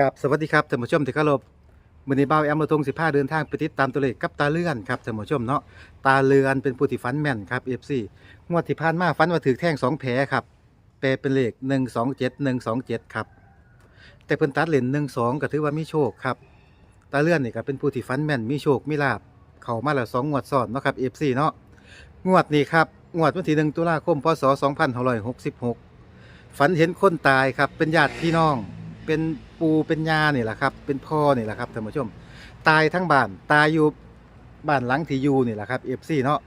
กับสวัสดีครับท่านผู้ชมที่เคารพมื้อนี้บ่าแอมเราทง15เดินทางไปติดตามตัวเลขกับตาเลื่อนครับท่านผู้ชมเนาะตาเลื่อนเป็นผู้ที่ฝันแม่นครับ FC งวดที่ผ่านมาฝันว่าถูกแท่งสองแผลครับแปลเป็นเลข127 127ครับแต่เพิ่นตัดเลน12ก็ถือว่ามีโชคครับตาเลื่อนนี่ก็เป็นผู้ที่ฝันแม่นมีโชคมีลาภเข้ามาแล้วสองงวดซ้อนเนาะครับ FC เนาะงวดนี้ครับงวดวันที่1ตุลาคมพศ2566ฝันเห็นคนตายครับเป็นญาติพี่น้อง เป็นปูเป็นยานี่แหละครับ เป็นพ่อนี่แหละครับท่านผู้ชม ตายทั้งบ้านตายอยู่บ้านหลังที่อยู่นี่แหละครับเอฟซีเนาะ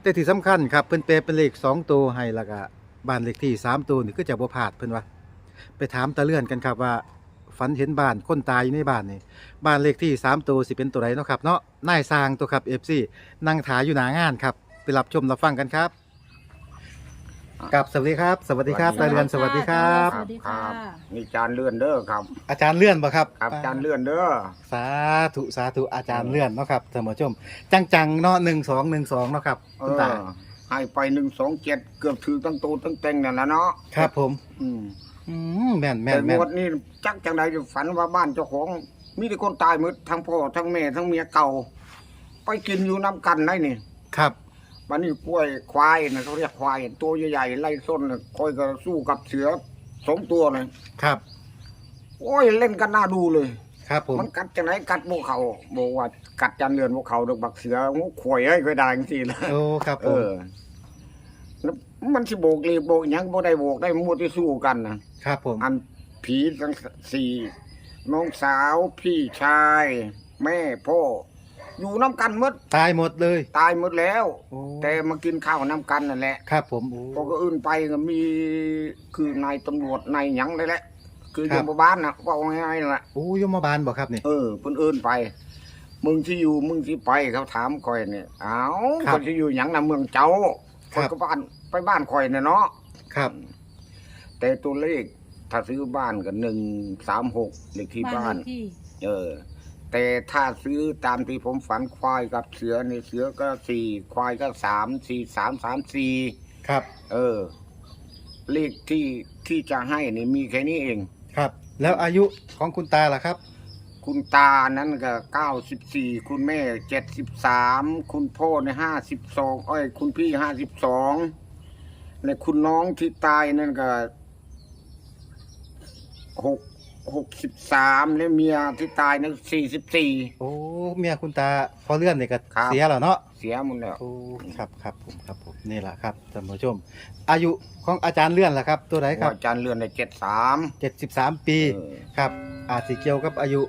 แต่ที่สำคัญครับเพิ่นแปเป็นเลขสองตัวให้แล้วก็บ้านเลขที่สามตัวนี่ก็จะบ่พลาดเพิ่นว่าไปถามตาเลื่อนกันครับว่าฝันเห็นบ้านคนตายอยู่ในบ้านนี่บ้านเลขที่สามตัวสิเป็นตัวไหนเนาะครับเนาะนายสร้างตัวครับเอฟซีนั่งถาอยู่หน้างานครับไปรับชมรับฟังกันครับ กับสวัสดีครับ สวัสดีครับตาเลื่อนสวัสดีครับ สวัสดีค่ะ นี่จานเลื่อนเด้อครับ อาจารย์เลื่อนบ่ครับครับจานเลื่อนเด้อสาธุสาธุอาจารย์เลื่อนเนาะครับท่านผู้ชม จังๆเนาะหนึ่งสองหนึ่งสองเนาะครับเอคุณอตาให้ไปหนึ่งสองเจ็ดเกือบถือตั้งโตตั้งเต็งนั่นแหละเนาะครับผม อืมอืมแม่นแม่แต่นงแม่นวดนี้จักจังใดจะฝันว่าบ้านเจ้าของ มีแต่คนตายหมดทั้งพ่อทั้งแม่ทั้งเมียเก่า ไปกินอยู่น้ำกันได้นี่ครับ มันนี่กล้วยควายนะเขาเรียกควาย ตัวใหญ่ๆไล่ส้นน่ะคอยก็สู้กับเสือสองตัวเลยครับ โอ้ยเล่นกันน่าดูเลย ครับผม มันกัดจังไหนกัดพวกเขาบอกว่ากัดจันเรือนพวกเขาดอกบักเสืองูข่วยเอ้ยเคยได้จังซี่เลยโอ้ครับผเอมอแล้วมันสิโบกลีโบกหยังบ่ได้โบกได้มัวที่สู้กันนะครับผมอันผีทั้งสี่น้องสาวพี่ชาย แม่พ่อ อยู่น้ำกันหมดตายหมดเลย ตายหมดแล้ว โอ้ แต่มากินข้าวน้ำกันนั่นแหละครับผมโอ้ พอก็อื่นไปก็มีคือนายตำรวจนายหยังเลยแหละ คือครัอบยู่บ้านนะว่าง่ายๆนั่นแหละโอ้ยมบาลบอกครับนี่ เออเพิ่นเอื่นไป มึงที่อยู่มึงที่ไปเขาถามคอยเนี่ยเอ้าครับคนที่อยู่หยังนะเมืองเจ้าคครับ นก็บ้านไปบ้านคอยเนี่ยเนาะครับแต่ตัวเลขถ้าซื้อบ้านก็หนึ่งสามหกเลขที่บ้านเลขที่เออ แต่ถ้าซื้อตามที่ผมฝันควายกับเสือในเสือก็สี่ควายก็สามสี่สามสามสี่ครับ เออ เลขที่ที่จะให้นี่มีแค่นี้เอง ครับ แล้วอายุของคุณตาล่ะครับ คุณตานั้นก็เก้าสิบสี่คุณแม่เจ็ดสิบสามคุณพ่อในห้าสิบสองอ้อยคุณพี่ห้าสิบสองและคุณน้องที่ตายนั่นก็หก หกสิบสามและเมียที่ตายนั้นสี่สิบสี่ โอ้เมียคุณตาพอเลื่อนเนี่ยก็ครับ เสียแล้วเนาะเสียหมดแล้ว โอ้ครับครับผมครับผมนี่แหละครับท่านผู้ชม อายุของอาจารย์เลื่อนล่ะครับ ตัวไหนครับว่าจันเรือนในเจ็ดสามเจ็ดสิบสามปี ครับอาจสิเกี่ยวกับอายุ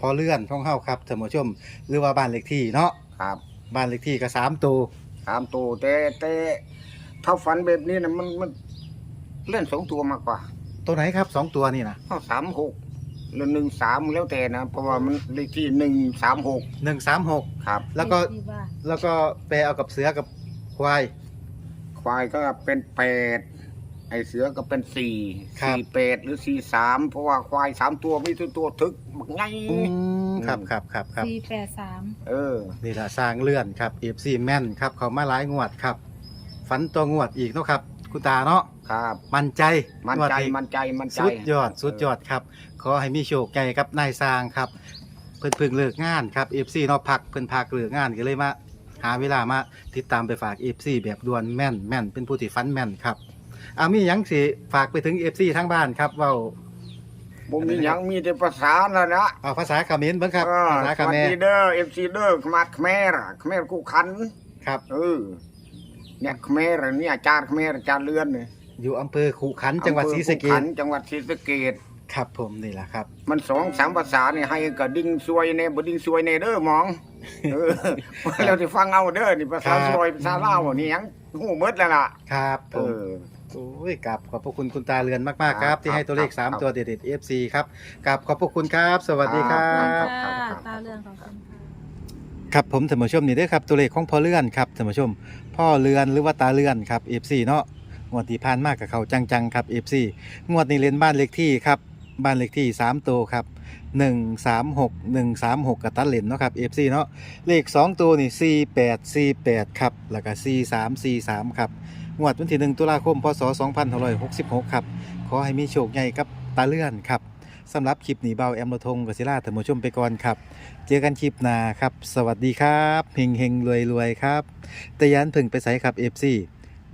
พอเลื่อนของเฮาครับท่านผู้ชม หรือว่าบ้านเลขที่เนาะครับบ้านเลขที่ก็สามตัวสามตัวแต่แต่ถ้าฝันแบบนี้นะมันมันเล่นสองตัวมากกว่า ตัวไหนครับสองตัวนี่นะเอาสามหกหรือหนึ่งสามแล้วแต่นะ เพราะว่ามันเลขที่หนึ่งสามหกหนึ่งสามหกครับ แล้วก็เลขที่บ้านแล้วก็แปลเอากับเสือกับควาย ควายก็เป็นแปดไอเสือก็เป็นสี่ครับ สี่แปดหรือสี่สามเพราะว่าควายสามตัวมีตัวตัวทึกบักไง อืมครับครับครับครับ สี่แปดสามเออ นี่แหละสร้างเลื่อนครับเอฟซีแม่นครับ เขามาหลายงวดครับ ฝันตัวงวดอีกเนาะครับ คุณตาเนาะครับ มั่นใจมั่นงวดใจอีกมั่นใจ มั่นใจ สุดยอดสุดยอดครับ ขอให้มีโชคใหญ่ครับนายสร้างครับ เพิ่นเพิ่งเลิกงานครับเอฟซีเนาะพักเพิ่นพักเลิกงานก็เลยมาหาเวลามาติดตามไปฝากเอฟซีแบบด่วนแม่นแม่นเป็นผู้ที่ฟันแม่นครับอามีหยังสิฝากไปถึงเอฟซีทั้งบ้านครับเว่าผมมีหยังมีแต่ภาษาแล้วนะเอาภาษาเขมรเบิ่งครับเออภาษาสเขวัสมรดีเด้อเอฟซีเด้อขมาดขแมรขแมรกูขันครับเออ เนี่ยขแมรเนี่ยอาจารย์ขแมรอาจารย์เลื่อนเนี่ยอยู่อำเภอขุขันธ์จังหวัดศรีสะเกอำภอขุขัษนธ์จังหวัดศรีสะเกษครับผมนี่แหละครับ มันสองสามภาษาเนี่ยให้กับดิ้งซวยเนี่ยบดิ้งซวยเนี่ยเด้อหมองเออเราจะฟังเอาเด้อนี่ภาษาครับ ซวยภาษาลาวนี่ยังหูหมดแล้วล่ะครับผเอม อ โอ้ยกับขอบพระคุณคุณตาเรือนมากๆคครัรับบที่ให้ตัวเลข ครับ3 ตัวเด็ดๆ FC ครับกับขอบพระคุณครับ สวัสดีครัครับ บ ค่ะครับตาเรื่องของคุณค่ะ ครับผมท่านผู้ชมนี่ด้อครับตัวเลขของพ่อเลื่อนครับท่านผู้ชม พ่อเรือนหรือว่าตาเลื่อนครับ FC เนาะงวดที่ผ่านมากกับเขาจังๆครับ FC งวดนี้เล่นบ้านเลขที่ครับบ้านเลขที่3ตัวครับ136 136กับตัดเลนเนาะครับ FC เนาะเลข 2 ตัวนี่4848ครับแล้วก็4343ครับงวดวันที่ 1 ตุลาคมพศ2566 ครับ ขอให้มีโชคใหญ่กับตาเลื่อนครับ สำหรับคลิปหนีเบาแอมโลทงกับศิลาท่านผู้ชมไปก่อนครับ เจอกันคลิปหน้าครับ สวัสดีครับเฮงเฮงรวยรวยครับแต่ยันพิ่งไปใส่ครับ FC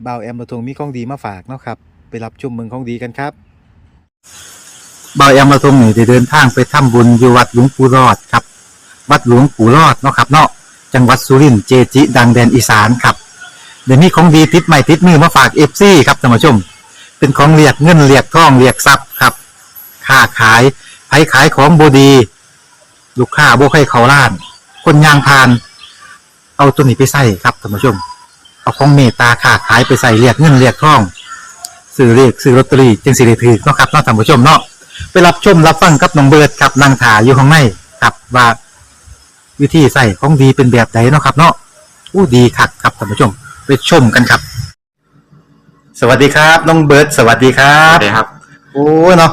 เบาแอมโลทงมีของดีมาฝากเนาะครับไปรับชมเมืองของดีกันครับเบาแอมโลทงนี่ได้เดินทางไปทำบุญอยู่วัดหลวงปู่รอดครับ วัดหลวงปู่รอดเนาะครับเนาะจังหวัดสุรินทร์เจจิ ดังแดนอีสานครับเดี๋ยวนี้ของดีติดใหม่ติดมือมาฝาก FC ครับท่านผู้ชม เป็นของเรียกเงินเรียกทองเรียกทรัพย์ครับ ค้าขายไผขายของบดี ลูกค้าบ่ให้เขาล้าน คนยางพาน เอาตัวนี้ไปใส่ครับท่านผู้ชม เอาของเมตตาค้าขายไปใส่เรียกเงินเรียกทองซื้อเรียกซื้อลอตเตอรี่จึงสิได้ถือเนาะครับเนาะท่านผู้ชมเนาะไปรับชมรับฟังกับน้องเบิร์ดครับนางถาอยู่ข้างในครับว่าวิธีใส่ของดีเป็นแบบไหนเนาะครับ เนาะอู้ดีคักครับท่านผู้ชม ไปชมกันครับ สวัสดีครับ น้องเบิร์ดสวัสดีครัครับบครับ โอ้เนาะ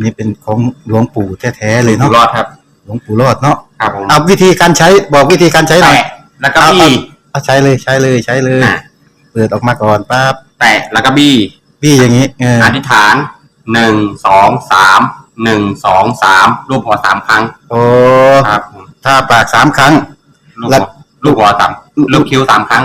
นนี้เป็นของหลวงปู่แท้ๆเลยอยู่เนาะรอดครับ หลวงปู่รอดเนาะครับผมเอาวิธีการใช้บอกวิธีการใช้หน่อยแตะแล้วก็บี้เอาใช้เลยใช้เลยใช้เลย อะเปิดออกมาก่อนปั๊บแตะแล้วก็บี้พี่อย่างนี้เอออธิษฐานหนึ่งสองสามหนึ่งสองสามรูปหัวสามครั้งโอ้ครับผมถ้าปากสามครั้งลูกแล้หัววลูกหัวสามลูกคิ้วสามครั้ง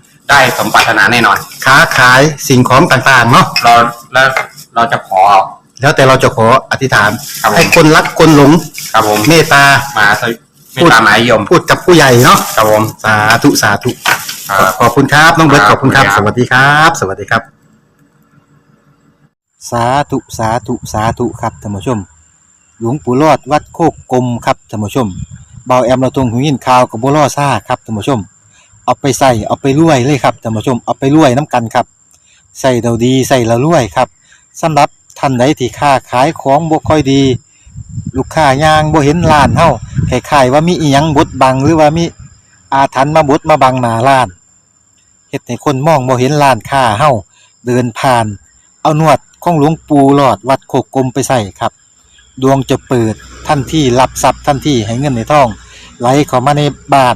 ได้สมปรารถนาแน่นอน ค้าขายสิ่งของต่างๆเนาะเราแล้วเราจะขอ แล้วแต่เราจะขออธิษฐาน ครับผม ให้คนรักคนหลงครับผมเมตตา มาสวิไม่ตามหมายยมพูดกับผู้ใหญ่เนาะครับผม สาธุสาธุครับ ขอบคุณครับน้องเบิร์ตคขรับอบคุณครับขอบสคุณครับวัสดีครับ สวัสดีครับ สาธุสาธุสาธุครับท่านผู้ชม หลวงปู่รอดวัดโคกกลมครับท่านผู้ชมเบาแอมเราตรงหูยินข่าวกับบัวล่อซ่าครับท่านผู้ชม เอาไปใส่เอาไปรวยเลยครับท่านผู้ชมเอาไปรวยน้ำกันครับใส่เราดีใส่เรารวยครับสำหรับท่านใดที่ค้าขายของบ่ค่อยดี ลูกค้ายางบ่เห็นร้านเฮาคล้ายๆว่ามีอีหยังบดบังหรือว่ามีอาถรรพ์มาบดมาบังหน้าร้านเฮ็ดให้คนมองบ่เห็นร้านค้าเฮาเดินผ่าน เอานวดของหลวงปู่หลอดวัดโคกกลมไปใส่ครับ ดวงจะเปิดทันที่รับทรัพย์ทันที่ให้เงินในท้อง ไหลเข้ามาในบ้าน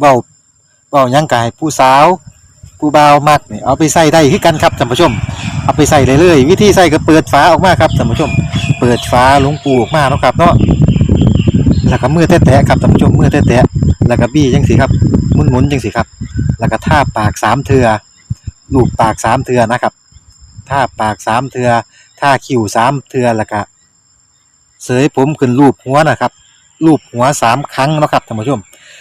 เบาเบายังกายผู้สาวผู้บ่าวมักนี่เอาไปใส่ได้คือกันครับท่านผู้ชม เอาไปใส่เลยเลยวิธีใส่ก็เปิดฝาออกมาครับท่านผู้ชม เปิดฝาหลวงปูออกมาเนาะครับเนาะแล้วก็มือแตะๆครับท่านผู้ชมมือแตะๆแล้วก็บี้จังสิครับหมุนๆจังสิครับ แล้วก็ท่าปากสามเทือลูบปากสามเทือนะครับท่าปากสามเทือท่าคิ้วสามเทือแล้วก็เสยผมขึ้นรูปหัวนะครับรูปหัวสามครั้งเนาะครับท่านผู้ชม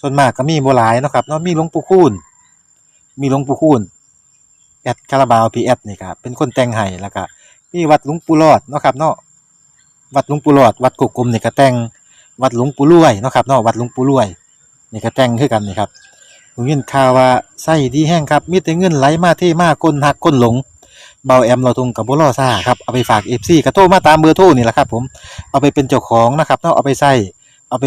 ส่วนมากก็มีบ่หลายเนาะครับเนาะมีหลวงปู่คูณมีหลวงปู่คูณแอดคาราบาวพีแอดนี่ครับเป็นคนแต่งให้แล้วก็มีวัดหลวงปู่รอดเนาะครับเนาะวัดหลวงปู่รอด วัดกุกกลมนี่ก็แต่งวัดหลวงปู่รวยเนาะครับเนาะวัดหลวงปู่รวยนี่ก็แต่งคือกันนี่ครับผมยินข่าวว่าไส้ดีแห้งครับมีแต่เงินไหลมาเท่มาก้นหักก้นหลงเบาแอมเราทงกับบุรอซ่าครับเอาไปฝาก FC กระโทรมาตามเบอร์โทรนี่แหละครับผมเอาไปเป็นเจ้าของนะครับเนาะเอาไปใส่เอาไป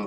ุณ